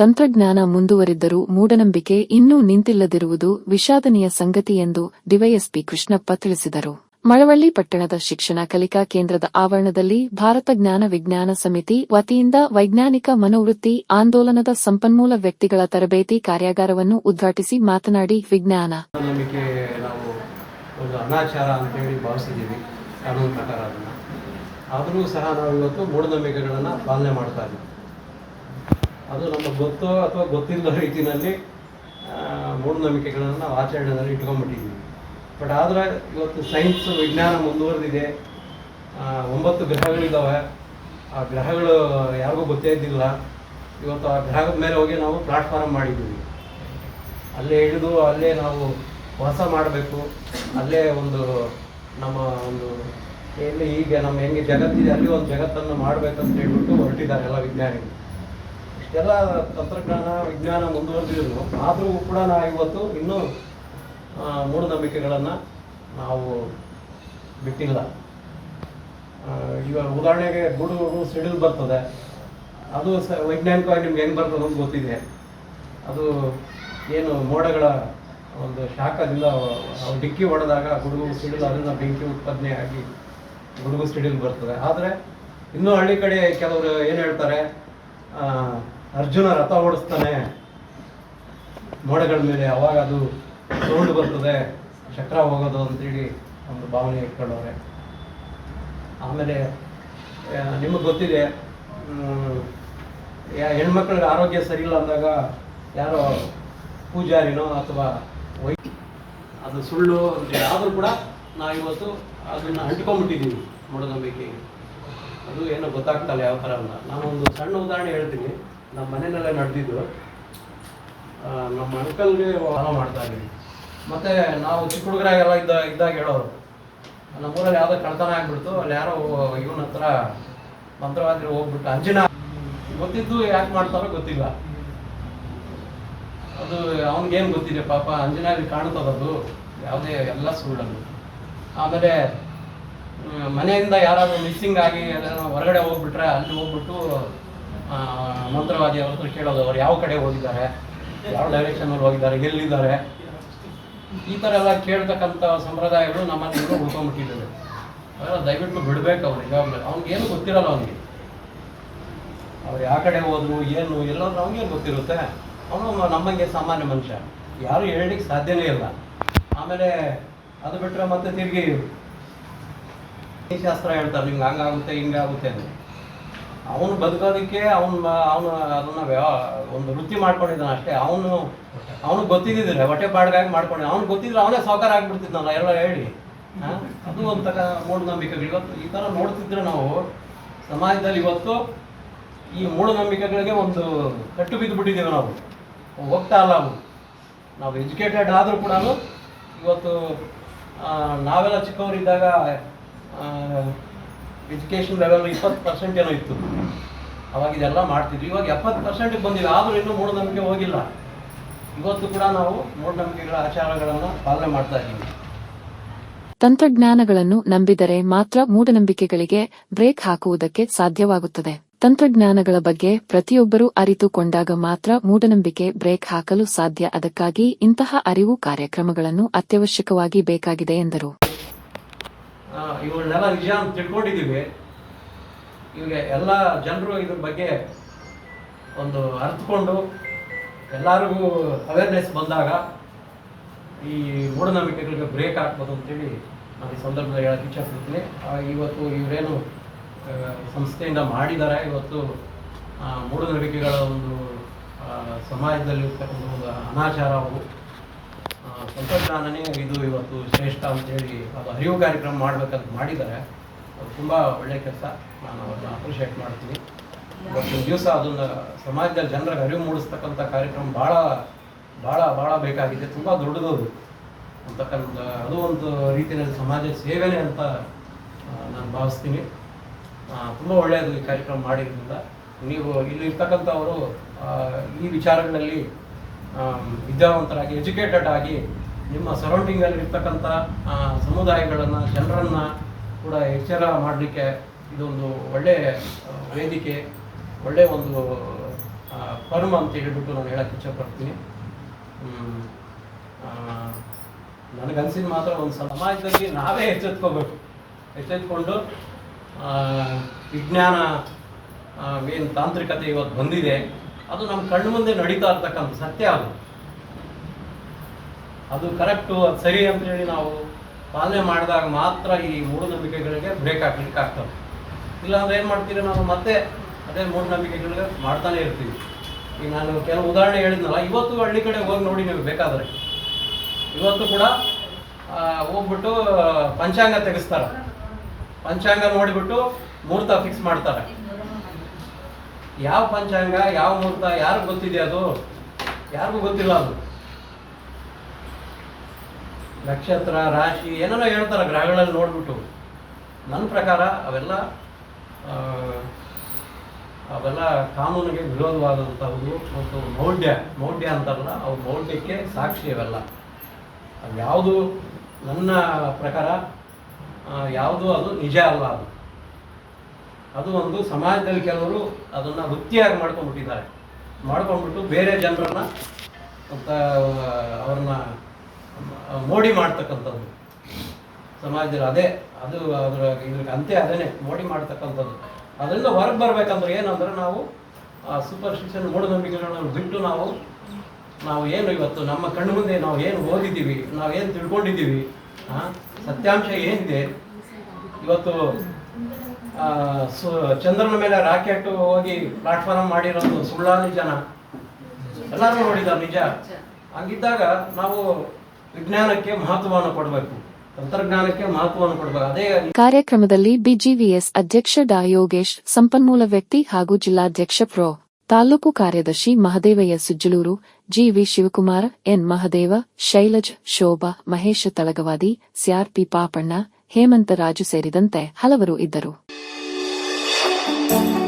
ತಂತ್ರಜ್ಞಾನ ಮುಂದುವರಿದ್ದರೂ ಮೂಢನಂಬಿಕೆ ಇನ್ನೂ ನಿಂತಿಲ್ಲದಿರುವುದು ವಿಷಾದನೀಯ ಸಂಗತಿ ಎಂದು ಡಿವೈಎಸ್ಪಿ ಕೃಷ್ಣಪ್ಪ ತಿಳಿಸಿದರು. ಮಳವಳ್ಳಿ ಪಟ್ಟಣದ ಶಿಕ್ಷಣ ಕಲಿಕಾ ಕೇಂದ್ರದ ಆವರಣದಲ್ಲಿ ಭಾರತ ಜ್ಞಾನ ವಿಜ್ಞಾನ ಸಮಿತಿ ವತಿಯಿಂದ ವೈಜ್ಞಾನಿಕ ಮನೋವೃತ್ತಿ, ಆಂದೋಲನದ ಸಂಪನ್ಮೂಲ ವ್ಯಕ್ತಿಗಳ ತರಬೇತಿ ಕಾರ್ಯಾಗಾರವನ್ನು ಉದ್ಘಾಟಿಸಿ ಮಾತನಾಡಿ ವಿಜ್ಞಾನ. ಆದರೂ ಸಹ ನಾವು ಇವತ್ತು ಮೂಢನಂಬಿಕೆಗಳನ್ನು ಪಾಲನೆ ಮಾಡ್ತಾ ಇದ್ದೀವಿ. ಅದು ನಮಗೆ ಗೊತ್ತು ಅಥವಾ ಗೊತ್ತಿಲ್ಲದ ರೀತಿಯಲ್ಲಿ ಮೂಢನಂಬಿಕೆಗಳನ್ನು ನಾವು ಆಚರಣೆಯಲ್ಲಿ ಇಟ್ಕೊಂಡ್ಬಿಟ್ಟಿದ್ದೀವಿ. ಬಟ್ ಆದರೆ ಇವತ್ತು ಸೈನ್ಸ್ ವಿಜ್ಞಾನ ಮುಂದುವರೆದಿದೆ. ಒಂಬತ್ತು ಗ್ರಹಗಳಿದ್ದಾವೆ ಆ ಗ್ರಹಗಳು ಯಾರಿಗೂ ಗೊತ್ತೇ ಇದ್ದಿಲ್ಲ. ಇವತ್ತು ಆ ಗ್ರಹದ ಮೇಲೆ ಹೋಗಿ ನಾವು ಪ್ಲಾಟ್ಫಾರ್ಮ್ ಮಾಡಿದ್ದೀವಿ. ಅಲ್ಲೇ ಇಳಿದು ಅಲ್ಲೇ ನಾವು ವಾಸ ಮಾಡಬೇಕು. ಅಲ್ಲೇ ಒಂದು ನಮ್ಮ ಒಂದು ಎಲ್ಲಿ ಈಗ ನಮ್ಮ ಹೆಂಗೆ ಜಗತ್ತಿದೆ, ಅಲ್ಲಿ ಒಂದು ಜಗತ್ತನ್ನು ಮಾಡಬೇಕಂತ ಹೇಳ್ಬಿಟ್ಟು ಹೊರಟಿದ್ದಾರೆ ಎಲ್ಲ ವಿಜ್ಞಾನಿಗಳು. ಇಷ್ಟೆಲ್ಲ ತಂತ್ರಜ್ಞಾನ, ವಿಜ್ಞಾನ ಮುಂದುವರೆದಿದ್ರು. ಆದರೂ ಕೂಡ ನಾವು ಇವತ್ತು ಇನ್ನೂ ಮೂಢನಂಬಿಕೆಗಳನ್ನು ನಾವು ಬಿಟ್ಟಿಲ್ಲ. ಇವಾಗ ಉದಾಹರಣೆಗೆ ಗೂಡು ಸಿಡಿಲು ಬರ್ತದೆ. ಅದು ಸ, ವೈಜ್ಞಾನಿಕವಾಗಿ ನಿಮ್ಗೆ ಹೆಂಗೆ ಬರ್ತದೆ ಅಂತ ಗೊತ್ತಿದೆ. ಅದು ಏನು ಮೋಡಗಳ ಒಂದು ಶಾಖದಿಂದ ಡಿಕ್ಕಿ ಹೊಡೆದಾಗ ಗುಡುಗು ಸಿಡಿಲು ಅದರಿಂದ ಬೆಂಕಿ ಉತ್ಪಾದನೆ ಆಗಿ ಗುಡುಗು ಸಿಡಿಲು ಬರ್ತದೆ. ಆದರೆ ಇನ್ನೂ ಹಳ್ಳಿ ಕಡೆ ಕೆಲವರು ಏನು ಹೇಳ್ತಾರೆ? ಅರ್ಜುನ ರಥ ಓಡಿಸ್ತಾನೆ. ಮೋಡಗಳ ಮೇಲೆ ಅವಾಗ ಅದು ಸೌಂಡ್ ಬರ್ತದೆ. ಚಕ್ರ ಹೋಗೋದು ಅಂತೇಳಿ ಒಂದು ಭಾವನೆ ಇಟ್ಕೊಂಡವ್ರೆ. ಆಮೇಲೆ ನಿಮಗೆ ಗೊತ್ತಿದೆ ಹೆಣ್ಮಕ್ಳಿಗೆ ಆರೋಗ್ಯ ಸರಿಯಿಲ್ಲ ಅಂದಾಗ ಯಾರೋ ಪೂಜಾರಿನೋ ಅಥವಾ ವೈ, ಅದು ಸುಳ್ಳು ಅಂತ. ಆದರೂ ಕೂಡ ನಾವಿವತ್ತು ಅದನ್ನು ಅಂಟ್ಕೊಂಡ್ಬಿಟ್ಟಿದ್ದೀವಿ ಮೂಢನಂಬಿಕೆಗೆ. ಅದು ಏನೋ ಗೊತ್ತಾಗ್ತಲ್ಲ ಯಾವ ಥರ ನಾನು ಒಂದು ಸಣ್ಣ ಉದಾಹರಣೆ ಹೇಳ್ತೀನಿ. ನಮ್ಮ ಮನೆಯಲ್ಲೇ ನಡೆದಿದ್ದು. ನಮ್ಮ ನಮ್ಮ ಅಂಕಲ್ಗೆ ವಾಹನ ಮಾಡ್ತಾ ಇದ್ದೀವಿ ಮತ್ತೆ ನಾವು ಚಿಕ್ಕ ಹುಡುಗರಾಗೆಲ್ಲ ಇದ್ದ, ಇದ್ದಾಗ ಹೇಳೋರು. ನಮ್ಮೂರಲ್ಲಿ ಯಾವುದೋ ಕಳ್ತನ ಆಗ್ಬಿಡ್ತು, ಅಲ್ಲಿ ಯಾರೋ ಇವನ ಹತ್ರ ಮಂತ್ರವಾದ್ರೆ ಹೋಗ್ಬಿಟ್ಟು. ಅಂಜನ ಗೊತ್ತಿದ್ದು ಯಾಕೆ ಮಾಡ್ತಾರೋ ಗೊತ್ತಿಲ್ಲ. ಅದು ಅವನಿಗೇನು ಗೊತ್ತಿದೆ ಪಾಪ ಅಂಜನಾದ್ರಿ ಕಾಣ್ತದದು ಯಾವುದೇ ಎಲ್ಲ ಸುಳ್ಳು ಆಮೇಲೆ ಮನೆಯಿಂದ ಯಾರಾದರೂ ಮಿಸ್ಸಿಂಗ್ ಆಗಿ ಹೊರಗಡೆ ಹೋಗ್ಬಿಟ್ರೆ ಅಲ್ಲಿ ಹೋಗ್ಬಿಟ್ಟು ಮಂತ್ರವಾದಿ ಅವ್ರ ಹತ್ರ ಕೇಳೋದು, ಅವ್ರು ಯಾವ ಕಡೆ ಹೋಗಿದ್ದಾರೆ, ಯಾವ ಅವ್ರು ಹೋಗಿದ್ದಾರೆ, ಎಲ್ಲಿದ್ದಾರೆ? ಈ ಥರ ಎಲ್ಲ ಕೇಳ್ತಕ್ಕಂಥ ಸಂಪ್ರದಾಯಗಳು ನಮ್ಮಲ್ಲಿ ಮನೆಯಲ್ಲೂ ಉಳ್ಕೊಂಡ್ಬಿಟ್ಟಿದ್ದಾರೆ ಅದೆಲ್ಲ ದಯವಿಟ್ಟು ಬಿಡಬೇಕು ಅವ್ರಿಗೆ ಯಾವಾಗಲೂ ಅವ್ನಿಗೇನು ಗೊತ್ತಿರಲ್ಲ ಅವನಿಗೆ. ಅವ್ರು ಯಾವ ಕಡೆ ಹೋದ್ರು, ಏನು ಎಲ್ಲರೂ ಅವ್ನಿಗೇನು ಗೊತ್ತಿರುತ್ತೆ? ಅವನು ನಮ್ಮಂಗೆ ಸಾಮಾನ್ಯ ಮನುಷ್ಯ. ಯಾರು ಹೇಳಲಿಕ್ಕೆ ಸಾಧ್ಯನೇ ಇಲ್ಲ. ಆಮೇಲೆ ಅದು ಬಿಟ್ಟರೆ ಮತ್ತೆ ತಿರುಗಿ ಶಾಸ್ತ್ರ ಹೇಳ್ತಾರೆ ನಿಮ್ಗೆ ಹಂಗಾಗುತ್ತೆ, ಹಿಂಗಾಗುತ್ತೆ ಅಂತ. ಅವನು ಬದುಕೋದಕ್ಕೆ ಅವನು ಅವನು ಅದನ್ನ ಒಂದು ವೃತ್ತಿ ಮಾಡ್ಕೊಂಡಿದ್ದಾನೆ ಅಷ್ಟೇ. ಅವನು ಅವನು ಗೊತ್ತಿದ್ದಿದ್ರೆ ಹೊಟ್ಟೆ ಪಾಡ್ಗಾಗಿ ಮಾಡ್ಕೊಂಡು ಅವ್ನು ಗೊತ್ತಿದ್ರೆ ಅವನೇ ಸಾವುಕಾರ ಆಗ್ಬಿಡ್ತಿದ್ನಲ್ಲ. ಎಲ್ಲ ಹೇಳಿ? ಅದು ಒಂಥರ ಮೂಢನಂಬಿಕೆಗಳು. ಇವತ್ತು ಈ ಥರ ನೋಡ್ತಿದ್ರೆ ನಾವು ಸಮಾಜದಲ್ಲಿ ಇವತ್ತು ಈ ಮೂಢನಂಬಿಕೆಗಳಿಗೆ ಒಂದು ಕಟ್ಟು ಬಿದ್ದು ಬಿಟ್ಟಿದ್ದೀವಿ ನಾವು. ಹೋಗ್ತಾ ಅಲ್ಲ ಅವು ನಾವು ಎಜುಕೇಟೆಡ್ ಆದರೂ ಕೂಡ ಇವತ್ತು ನಾವೆಲ್ಲ ಚಿಕ್ಕವರಿದ್ದಾಗ ಎಜುಕೇಷನ್ ಲೆವೆಲ್ ಇಪ್ಪತ್ತು ಪರ್ಸೆಂಟ್ ಏನೋ ಇತ್ತು. ಅವಾಗ ಇದೆಲ್ಲ ಮಾಡ್ತಿದ್ವಿ. ಇವಾಗ ಎಪ್ಪತ್ತು ಪರ್ಸೆಂಟಿಗೆ ಬಂದಿಲ್ಲ ಆದರೂ ಇನ್ನೂ ಮೂಢನಂಬಿಕೆ ಹೋಗಿಲ್ಲ. ಇವತ್ತು ಕೂಡ ನಾವು ಮೂಢನಂಬಿಕೆಗಳ ಆಚಾರಗಳನ್ನು ಪಾಲನೆ ಮಾಡ್ತಾ ಇದ್ದೀವಿ. ತಂತ್ರಜ್ಞಾನಗಳನ್ನು ನಂಬಿದರೆ ಮಾತ್ರ ಮೂಢನಂಬಿಕೆಗಳಿಗೆ ಬ್ರೇಕ್ ಹಾಕುವುದಕ್ಕೆ ಸಾಧ್ಯವಾಗುತ್ತದೆ. ತಂತ್ರಜ್ಞಾನಗಳ ಬಗ್ಗೆ ಪ್ರತಿಯೊಬ್ಬರೂ ಅರಿತುಕೊಂಡಾಗ ಮಾತ್ರ ಮೂಢನಂಬಿಕೆ ಬ್ರೇಕ್ ಹಾಕಲು ಸಾಧ್ಯ. ಅದಕ್ಕಾಗಿ ಇಂತಹ ಅರಿವು ಕಾರ್ಯಕ್ರಮಗಳನ್ನು ಅತ್ಯವಶ್ಯಕವಾಗಿ ಬೇಕಾಗಿದೆ ಎಂದರು. ಆ, ಇವುಗಳನ್ನೆಲ್ಲ ನಿಜ ಅಂತ ತಿಳ್ಕೊಂಡಿದ್ದೀವಿ. ಇವಾಗ ಎಲ್ಲ ಜನರು ಇದ್ರ ಬಗ್ಗೆ ಒಂದು ಅರ್ಥಕೊಂಡು ಎಲ್ಲರಿಗೂ ಅವೇರ್ನೆಸ್ ಬಂದಾಗ ಈ ಮೂಢನಂಬಿಕೆಗಳಿಗೆ ಬ್ರೇಕ್ ಹಾಕ್ಬೋದು ಅಂತೇಳಿ ನಾನು ಈ ಸಂದರ್ಭದಲ್ಲಿ ಹೇಳಕ್ಕೆ ಇಚ್ಛಿಸ್ತೀನಿ ಇವತ್ತು ಇವರೇನು ಸಂಸ್ಥೆಯಿಂದ ಮಾಡಿದ್ದಾರೆ ಇವತ್ತು ಮೂಢನಂಬಿಕೆಗಳ ಒಂದು ಸಮಾಜದಲ್ಲಿ ಇರ್ತಕ್ಕಂಥ ಒಂದು ಅನಾಚಾರವು ತಂತ್ರಜ್ಞಾನನೇ ಇದು ಇವತ್ತು ಶ್ರೇಷ್ಠ ಅಂತೇಳಿ ಅದು ಅರಿವು ಕಾರ್ಯಕ್ರಮ ಮಾಡ್ಬೇಕಂತ ಮಾಡಿದ್ದಾರೆ. ಅದು ತುಂಬ ಒಳ್ಳೆ ಕೆಲಸ. ನಾನು ಅವ್ರನ್ನ ಅಪ್ರಿಷಿಯೇಟ್ ಮಾಡ್ತೀನಿ. ಇವತ್ತಿನ ದಿವಸ ಅದನ್ನು ಸಮಾಜದಲ್ಲಿ ಜನರಿಗೆ ಅರಿವು ಮೂಡಿಸ್ತಕ್ಕಂಥ ಕಾರ್ಯಕ್ರಮ ಭಾಳ ಭಾಳ ಭಾಳ ಬೇಕಾಗಿದೆ. ತುಂಬ ದೊಡ್ಡದದು. ಅಂತಕ್ಕಂಥ, ಅದು ಒಂದು ರೀತಿಯಲ್ಲಿ ಸಮಾಜ ಸೇವೆನೆ ಅಂತ ನಾನು ಭಾವಿಸ್ತೀನಿ. ತುಂಬ ಒಳ್ಳೆಯದು ಈ ಕಾರ್ಯಕ್ರಮ ಮಾಡಿರೋದ್ರಿಂದ. ನೀವು ಇಲ್ಲಿ ಇರ್ತಕ್ಕಂಥವರು ಈ ವಿಚಾರಗಳಲ್ಲಿ ವಿದ್ಯಾವಂತರಾಗಿ ಎಜುಕೇಟೆಡ್ ಆಗಿ ನಿಮ್ಮ ಸರೌಂಡಿಂಗಲ್ಲಿ ಇರ್ತಕ್ಕಂಥ ಸಮುದಾಯಗಳನ್ನು, ಜನರನ್ನು ಕೂಡ ಎಚ್ಚರ ಮಾಡಲಿಕ್ಕೆ ಇದೊಂದು ಒಳ್ಳೆಯ ವೇದಿಕೆ ಒಳ್ಳೆಯ ಒಂದು ಫರ್ಮ್ ಅಂತ ಹೇಳ್ಬಿಟ್ಟು ನಾನು ಹೇಳಕ್ಕೆ ಇಚ್ಛಪಡ್ತೀನಿ. ನನಗನ್ಸಿದ ಮಾತ್ರ ಒಂದು ಸಮಾಜದಲ್ಲಿ ನಾವೇ ಎಚ್ಚೆತ್ಕೋಬೇಕು. ಎಚ್ಚೆತ್ಕೊಂಡು ವಿಜ್ಞಾನ ಏನು ತಾಂತ್ರಿಕತೆ ಇವತ್ತು ಬಂದಿದೆ. ಅದು ನಮ್ಮ ಕಣ್ಣು ಮುಂದೆ ನಡೀತಾ ಇರ್ತಕ್ಕಂಥ ಸತ್ಯ ಅದು. ಅದು ಕರೆಕ್ಟು ಅದು ಸರಿ ಅಂತೇಳಿ ನಾವು ಪಾಲನೆ ಮಾಡಿದಾಗ ಮಾತ್ರ ಈ ಮೂಢನಂಬಿಕೆಗಳಿಗೆ ಬ್ರೇಕ್ ಹಾಕ್ಲಿಕ್ಕೆ ಆಗ್ತದೆ. ಇಲ್ಲಾಂದ್ರೆ ಏನು ಮಾಡ್ತೀವಿ ನಾವು ಮತ್ತೆ ಅದೇ ಮೂಢನಂಬಿಕೆಗಳಿಗೆ ಮಾಡ್ತಾನೆ ಇರ್ತೀವಿ. ಈಗ ನಾನು ಕೆಲವು ಉದಾಹರಣೆ ಹೇಳಿದ್ನಲ್ಲ, ಇವತ್ತು ಹಳ್ಳಿ ಕಡೆ ಹೋಗಿ ನೋಡಿ ನೀವು ಬೇಕಾದರೆ. ಇವತ್ತು ಕೂಡ ಹೋಗ್ಬಿಟ್ಟು ಪಂಚಾಂಗ ತೆಗೆಸ್ತಾರೆ. ಪಂಚಾಂಗ ನೋಡಿಬಿಟ್ಟು ಮುಹೂರ್ತ ಫಿಕ್ಸ್ ಮಾಡ್ತಾರೆ. ಯಾವ ಪಂಚಾಂಗ, ಯಾವ ಮುಹೂರ್ತ, ಯಾರಿಗೂ ಗೊತ್ತಿದೆ ಅದು? ಯಾರಿಗೂ ಗೊತ್ತಿಲ್ಲ ಅದು. ನಕ್ಷತ್ರ, ರಾಶಿ, ಏನೇನೋ ಹೇಳ್ತಾರೆ ಗ್ರಹಗಳಲ್ಲಿ ನೋಡ್ಬಿಟ್ಟು. ನನ್ನ ಪ್ರಕಾರ ಅವೆಲ್ಲ ಅವೆಲ್ಲ ಕಾನೂನಿಗೆ ವಿರೋಧವಾದಂಥವು ಮತ್ತು ಮೌಢ್ಯ ಮೌಢ್ಯ ಅಂತಾರಲ್ಲ ಅವು ಮೌಢ್ಯಕ್ಕೆ ಸಾಕ್ಷಿ ಅವೆಲ್ಲ. ಯಾವುದು ನನ್ನ ಪ್ರಕಾರ ಯಾವುದು ಅದು ನಿಜ ಅಲ್ಲ ಅದು. ಅದು ಒಂದು ಸಮಾಜದಲ್ಲಿ ಕೆಲವರು ಅದನ್ನು ವೃತ್ತಿಯಾಗಿ ಮಾಡ್ಕೊಂಡ್ಬಿಟ್ಟಿದ್ದಾರೆ. ಮಾಡ್ಕೊಂಡ್ಬಿಟ್ಟು ಬೇರೆ ಜನರನ್ನ ಅವ್ರನ್ನ ಮೋಡಿ ಮಾಡ್ತಕ್ಕಂಥದ್ದು. ಸಮಾಜದಲ್ಲಿ ಅದೇ, ಅದು ಅದರ ಇದ್ರ ಅಂತೆ ಅದೇನೆ, ಮೋಡಿ ಮಾಡ್ತಕ್ಕಂಥದ್ದು. ಅದರಿಂದ ಹೊರಗೆ ಬರಬೇಕಂದ್ರೆ ಏನಂದ್ರೆ ನಾವು, ಆ ಸೂಪರ್ಸ್ಟಿಷನ್ ಮೂಢನಂಬಿಕೆಗಳನ್ನು ಬಿಟ್ಟು ನಾವು ನಾವು ಏನು ಇವತ್ತು ನಮ್ಮ ಕಣ್ಣು ಮುಂದೆ ನಾವು ಏನು ಓದಿದ್ದೀವಿ, ನಾವು ಏನು ತಿಳ್ಕೊಂಡಿದ್ದೀವಿ ಸತ್ಯಾಂಶ ಏನಿದೆ? ಇವತ್ತು ಚಂದ್ರನ ಮೇಲೆ ರಾಕೆಟ್ ಹೋಗಿ ಪ್ಲಾಟ್ಫಾರ್ಮ್ ಮಾಡಿರೋದು ಸುಳ್ಳ ಜನ. ಎಲ್ಲರೂ ನೋಡಿದ್ದಾರೆ ನಿಜ. ಹಂಗಿದ್ದಾಗ ನಾವು ವಿಜ್ಞಾನಕ್ಕೆ ಮಹತ್ವವನ್ನು ಕೊಡಬೇಕು. ತಂತ್ರಜ್ಞಾನಕ್ಕೆ ಮಹತ್ವವನ್ನು ಕೊಡಬೇಕು. ಅದೇ ಕಾರ್ಯಕ್ರಮದಲ್ಲಿ ಬಿಜಿವಿಎಸ್ ಅಧ್ಯಕ್ಷ ಡಾ. ಯೋಗೇಶ್, ಸಂಪನ್ಮೂಲ ವ್ಯಕ್ತಿ ಹಾಗೂ ಜಿಲ್ಲಾಧ್ಯಕ್ಷ ಪ್ರೊ. ತಾಲೂಕು ಕಾರ್ಯದರ್ಶಿ Mahadevaiah Sujjaluru, GV Shivakumar, N. Mahadeva, Shailaj, Shobha, Mahesha Talagavadi, CRP Papanna, Hemantha Raju ಸೇರಿದಂತೆ ಹಲವರು ಇದ್ದರು. thank you.